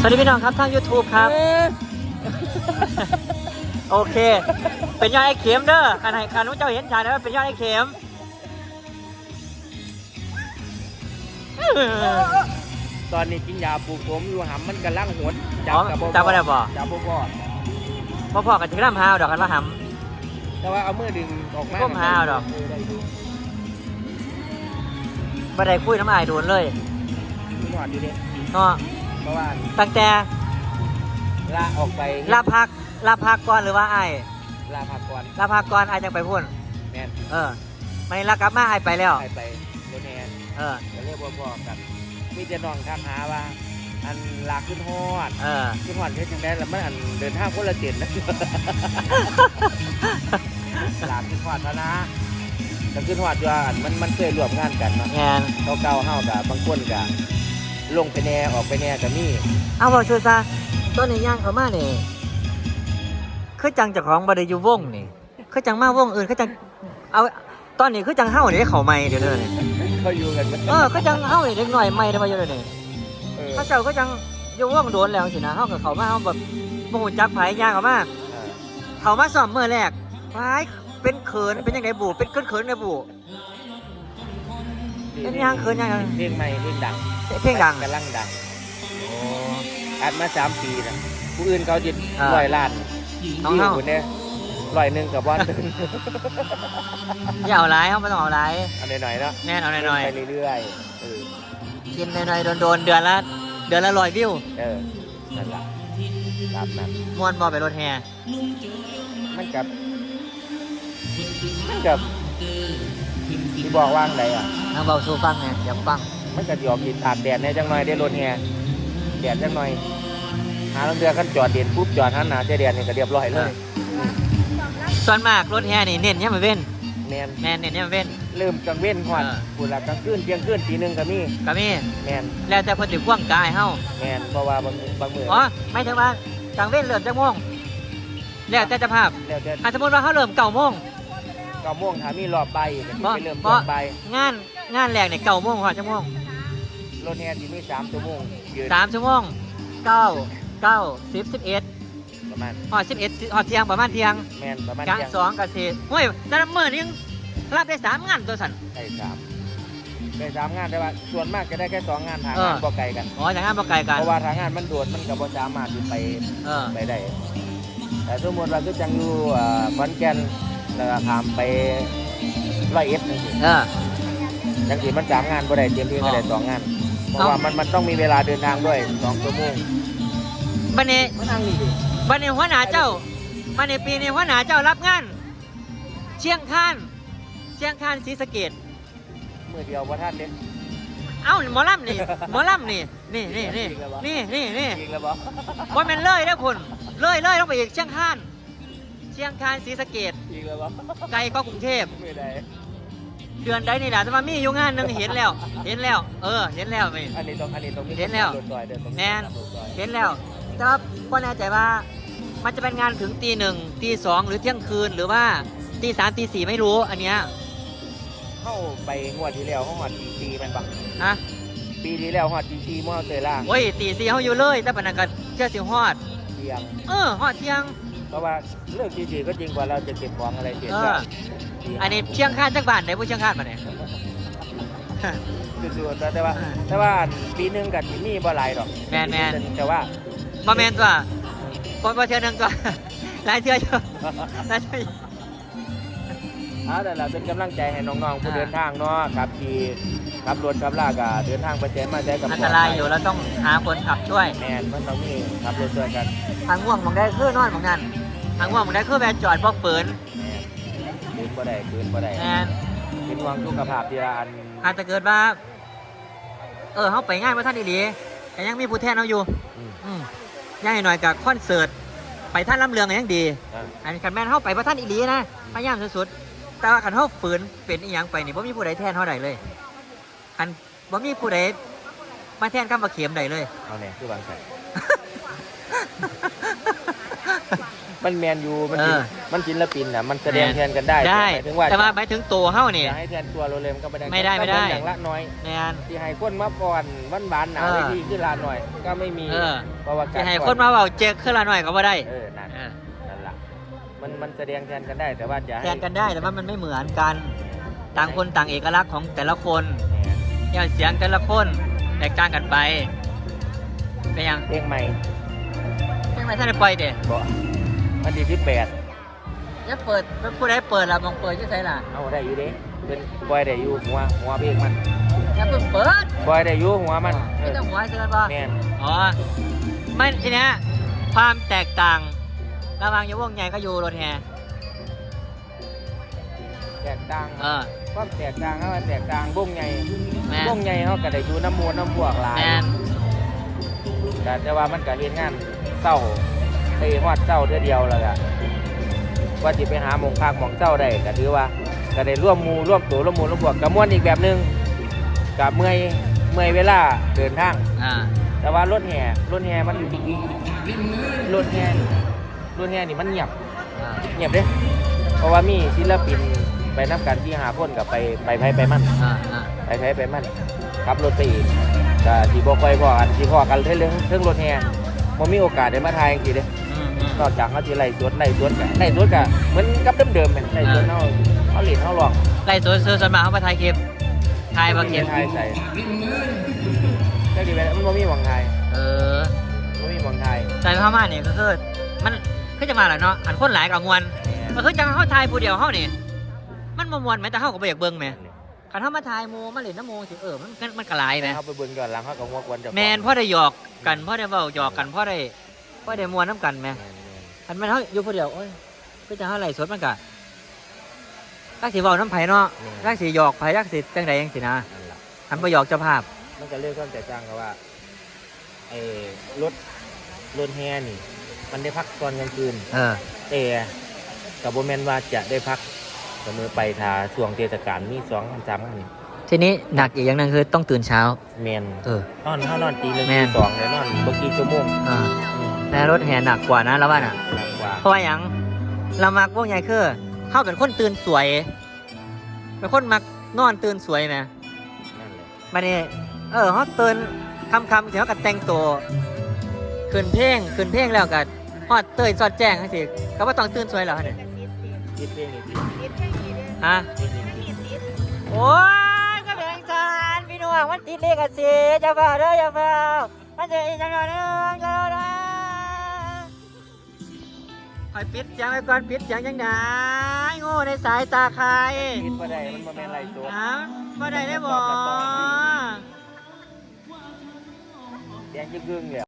สวัสดีพี่น้องครับทาง YouTube ครับ โอเค เป็นยอดไอ้เข็มเด้อการให้การนู้เจ้าเห็นชายแล้วาเป็นยอดไอ้เข็มตอนนี้กินยาปลูกผมอยู่หำมันกำลังหดอ๋อกับจับบ่ได้บ่จับบ่บ่พ่อพ่อกับจิกน้ำฮาวดอกกันว่าหแต่ว่าเอามือดึงออกมาก้มหาเอาดอกเได้อยู่ำบ่ได้คุยน้ำอายโดนเลยมีหอดอยู่เด้เนาะ เพราะว่าตั้งแต่ลาออกไปลาพักลาพักก่อนหรือว่าอายลาพักก่อนลาพักก่อนอายจังไปพุ่น แม่นเออไม่ลากลับมาอายไปแล้ว ไปไปรถแห่เออ ก็เรียกว่าพ่อกันมีจะน้องทักหาว่า อันลาขึ้นฮอดเออ ขึ้นฮอดเฮ็ดจังได๋แล้วมันอันเดินทางคนละเส้นนะ ลาขึ้นฮอดแล้วนะแต่ขึ้นฮอดว่าอันมันมันเคยร่วมงานกันเนาะแงนเก่าๆเฮากับบางคนก็ ลงไปแน่ออกไปแน่ก็มีเอาบอกช่วยซะต้นนี้ย่างเขามาเนี่ยคือจังเจากของบไดอยู่วงนี่คือจังมาวงอื่นคือจังเอาตอนนี้คือจังเฮ้าเนี่ยเขาไม่เดี๋ยวนี้เขาอยู่กันเออคือจังเฮ้าเนี่ยเล็กหน่อยไม่ได้มาอยู่เลยวนี้เออเขาเจ้าก็จังอยู่วงโดนแล้วสินะเฮ้ากับเขามาเฮ้าแบบโมโหจักไผย่างเขามาเขามาซ้อมเมื่อแรกไผเป็นเขินเป็นยังไงบูเป็นเขินเขินๆเลยบูเป็นยังเขินยังเพลงใหม่เพลงดัง เพลงดัง กำลังดังอัดมาสามปีแล้วผู้อื่นเขาจิตอ่า ร้อยล้านของเฮาคนเนี่ยร้อยหนึ่งกับวันหนึ่งอย่าเอาหลายเขาไม่ต้องเอาหลายเอาหน่อยๆเนาะแน่นเอาหน่อยไปเรื่อยๆเออๆกินหน่อยๆโดนๆเดือนละเดือนละร้อยวิวเออนั่นล่ะตามนั้นมวนบอไปรถแห่มันกับมันกับที่บอกว่างไรอะทางเบาสู้ฟังไงอยากฟัง มันก็ยอมติดตากแดดในจังหน่อยได้รถแห่แดดจังหน่อยหาลงเรือกันจอดเด่นปุ๊บจอดหันหนาเจแดดนี่ก็เรียบร้อยเลยส่วนมากรถแห่นี่เน้นเนี่ยมาเว้นแมนแมนเน้นเนี่ยมาเว้น เริ่มกลางเว้นหอดเออ ปุละกลางคืนเที่ยงคืนตีหนึ่งก็มีก็มีแมนแล้วแต่คนถือข่วางกายเฮาแมนเพราะว่าบางบางมืออ๋อไม่ถึงว่ากลางเว้นเริ่มจักโมงแล้วแต่เจะภาพแล้วแต่อะสมมติว่าเขาเริ่มเก้าโมงเก้าโมงถ้ามีรอบใบก็เพราะไปเริ่มเพรอราะบใบงานงานแรกเนี่ยเก้าโมงหอดจักโมงรถแห่ที่มีสามชั่วโมงยืนสามชั่วโมงเก้าเก้าสิบสิบเอ็ดประมาณหอดสิบเอ็ดหอดเที่ยงประมาณเที่ยงแมนประมาณกะเที่ยงสองกะสี่เฮ้ยแต่ละมื้อนี่ยังรับได้สามงานตัวสันได้สามได้สามงานแต่ว่าส่วนมากจะได้แค่สองงานทางเออ งานบ่ไกลกัน อ๋อจากงานบ่ไกลกัน เพราะว่าทางงานมันโดดมันก็บ่สามารถที่ไปเออ ไปได้ แต่สมมติว่าคือจังอยู่อ่าขอนแก่น แล้วก็ข้ามไปร้อยเอ็ดนั่นสิเออ จังสีมันสามงานบ่ได้เต็มที่ก็ได้สองงานเพราะว่ามันมันต้องมีเวลาเดินทางด้วยสองชั่วโมงบันนี้มันนั่งนี่ดิบันนี้หัวหน้าเจ้าบันนี้ปีนี้หัวหน้าเจ้ารับงาน เชียงคานเชียงคานศรีสะเกดมือเดียวว่าท่านเด้เอ้าหมอลำนี่หมอลำนี่นี่นี่นี่นี่นี่นี่จริงแล้วบ่ว่ามันเลยนะคุณเลยเลยต้องไปอีกเชียงคานเชียงคานศรีสะเกดจริงแล้วบ่ไกลก็กรุงเทพไม่ได้เดือนใดนี่แหละแต่ว่ามีอยู่งานหนึงเห็นแล้ว เห็นแล้ว เออ เห็นแล้วนี่อันนี้ต้องอันนี้ต้องมีเห็นแล้ว รถดอยเดินตรงแม่นเห็นแล้ว แต่ว่าก็แน่ใจว่ามันจะเป็นงานถึงตีหนึ่งตีสองหรือเที่ยงคืนหรือว่าตีสามตีสี่ไม่รู้อันเนี้ยเข้าไปงวดที่แล้วเขาหอดตีซีแมันบักอะปีที่แล้วหอดตีซีมั่วเตยล่างโอ้ยตีสี่เขาอยู่เลยแต่ปานนันกันเชื่อสิฮอดเที่ยง เออฮอดเที่ยง เพราะว่าเลิกตีซีก็จริงกว่าเราจะเก็บของอะไรเสร็จเอก็ออันนี้เชียงคานจักบ้านไหนผู้เชียงคานมาเนี่ยคือส่วนแต่ว่า แต่ว่าปีหนึงกับที่นี่บ่หลายดอกแม่นแม่น แต่ว่ามาแมนตัวพอมาเที่ยวหนึงตัวหลายเที่ยวอยู่หลายเที่ยวอยู่ เอาแต่ละเป็นกำลังใจให้น้องๆผู้อ่า เดินทางเนาะขับขี่ขับรถขับลากอะเดินทางไปแจ้มาแจ้กับอันตรายอยู่แล้วต้องหาคนขับช่วยแมนมันต้องมีขับรถด้วยกัน ทางง่วงมองได้คือนอนมองนั่น ทางง่วงมองได้คือแบนจอดบอกฝืนแมนคืนบ่ได้คืนบ่ได้แอนเป็นห่วงสุขภาพที่ละอันอาจจะเกิดว่า เออเขาไปงานว่าท่านดีๆแต่ยังมีผู้แทนเขาอยู่อืมอืมยังให้หน่อยกับคอนเสิร์ตไปท่านลำเรืองก็ยังดี อะอันนี้คันแม่นเข้าไปว่าท่านอีหลีนะพยายามสุดๆแต่ว่าคันเขาฝืนเป็นอีหยังไปนี่บ่มีผู้ใดแทนเขาใดเลยคันบ่มีผู้ใดมาแทนคำว่าเข็มใดเลยเอาเนี่ยคือบางแสน มันแมนยูมันเอศิลอมันศิลปินอะมันแสดงแทนกันได้ได้หมายถึงว่าแต่ว่าหมายถึงตัวเฮานี่ จะให้แทนตัวโรเลมก็ไม่ได้ไม่ได้ก็ไม่ได้เป็นอย่างละน้อย แมน ที่ให้คนมาก่อนวันบานๆหนาเออเวทีขึ้นลาหน่อย ก็ไม่มีเออ เพราะว่าจะการให้คนมาเว้าเจ๊กขึ้นละหน่อยก็บ่ได้เออนั่นเออนั่นล่ะมันมันแสดงแทนกันได้แต่ว่าจะแทให้นกันได้แต่ว่ามันไม่เหมือนกัน ต่างคนต่างเอกลักษณ์ของแต่ละคนแหม่อย่างเสียงแต่ละคนแตกต่างกันไปเป็นยังเพลงใหม่เป็นไงท่านได้ปล่อยเด้บ่ วันที่ที่แปดอย่าเปิดผู้ใดเปิดล่ะมองเปิดอยี่ไสล่ะเอาได้อยู่เด้เป็นบอยได้อยู่หัวหัวเพลงมันอย่าเพิ่งเปิดบอยได้อยู่หัวมันเอไม่อต้องหัวเชิญบ่แม่นอ๋อไม่ทีเนี้ยความแตกต่างระหว่างอยูวงใหญ่ก็อยู่รถแฮแตกต่างเออความแตกต่างเขาว่าแตกต่างวงใหญ่แม่นวงใหญ่เขาก็ได้อยู่น้ำมูลน้ำพวกหลายแมนแต่แต่ว่ามันก็เฮ็ดงานเศร้า ไปฮอดเศร้าเทื่อเดียวแล้วก็ว่าสิไปหาหมองพักหมองเศร้าได้ก็ถือว่าก็ได้ร่วมหมู่ร่วมตัวร่วมหมู่ร่วมพวกกับม่วนอีกแบบหนึงกับเมื่อยเมื่อยเวลาเดินทาง อ่า แต่ว่ารถแห่รถแห่มันรถแห่นี่รถแห่นี่มันเงียบอ่า เงียบเด้เพราะว่ามีศิลปินไปนับกันที่หาคนกับไปไปไผไปมันอ่า อ่า ไปไผไปมันขับรถไปอีกก็สิบ่ค่อยพอกันสิพอกันเรื่องเรื่องรถแห่บ่มีโอกาสได้มาถ่ายจังซี่เด้อืมอืม นอกจากเขาสิไล่สวนไล่สวนกันไล่สวนกันเหมือนกับเดิมๆแม่นไล่สวนเฮาเฮาเล่นเฮาร้องไล่โซนโซนสวนมาเขามาถ่ายคลิปถ่ายมาคลิปถ่ายใส่จักดีไปแล้วมันบ่มีหวังถ่ายเออบ่มีหวังถ่ายแต่พม่าเนี่ยก็คือมันคือจะมาแหละเนาะอันคนหลายกับมวลก็คือจังเขาถ่ายผู้เดียวเขานี่มันบ่มวนแม้แต่เขาก็บ่อยากเบิ่งแหมคันเขามาถ่ายหมู่มาเล่นน้ำหมู่สิเออมันมันมันก็หลายแหมเขาไปเบิ่งย้อนหลังเขาก็หัวกวนเจ้าของแมนพ่อได้หยอกกันพ่อได้เว้าหยอกกันพ่อได้พ่อได้มวนน้ำกันแหม แม่นคันแม่นเขาอยู่ผู้เดียวโอ้ยคือจังเขาไล่สดมันก็รักสิเว้าน้ำไผเนาะรักสิหยอกไผรักสิจังใดจังสินะๆนั่นล่ะคันบ่หยอกเจ้าภาพ มันก็เรื่องความแตกต่างกับว่าไอ้รถรถแฮนี่ มันได้พักตอนกลางคืน เออ แต่กับโบแมนว่าจะได้พักเสมอไปทาช่วงเทศกาลมีสองพันสามพันทีนี้หนักอีกอย่างหนึงคือต้องตื่นเช้า แมนเออ นอนเท่านอนตีหนึ่งแม่นตีสองเลยนอนบางทีชั่วโมงอ่า แต่รถแห่หนักกว่านะแล้วว่าน่ะ หนักกว่าเพราะว่าอย่างเรามักวงใหญ่คือเขาเป็นคนตื่นสวย เป็นคนมักนอนตื่นสวยไหมนั่นเลยมาเนี่ยเออเขาตื่นคำคำๆเดี๋ยวเขาก็แต่งตัวขึ้นเพลงขึ้นเพลงแล้วก็ฮอดเตยสอดแจ้งให้สิก็ว่าต้องตื่นสวยแล้วเนี่ยคิดเพลงอีกทีฮะเพลงอีกทีโอ้ยก็แบ่งจานพี่น้องมันติดเลขกันสิจะเฝ้าเด้อจะเฝ้ามันจะอีกจังหน่อยนึง อยปิดเสียงไว้ก่อนปิดเสียงยังไงโง่ในสายตาใครคิดว่าได้มันบ่แม่นไรตัวฮะบ่ได้ได้บ่ แดงยึกกึ่งเลย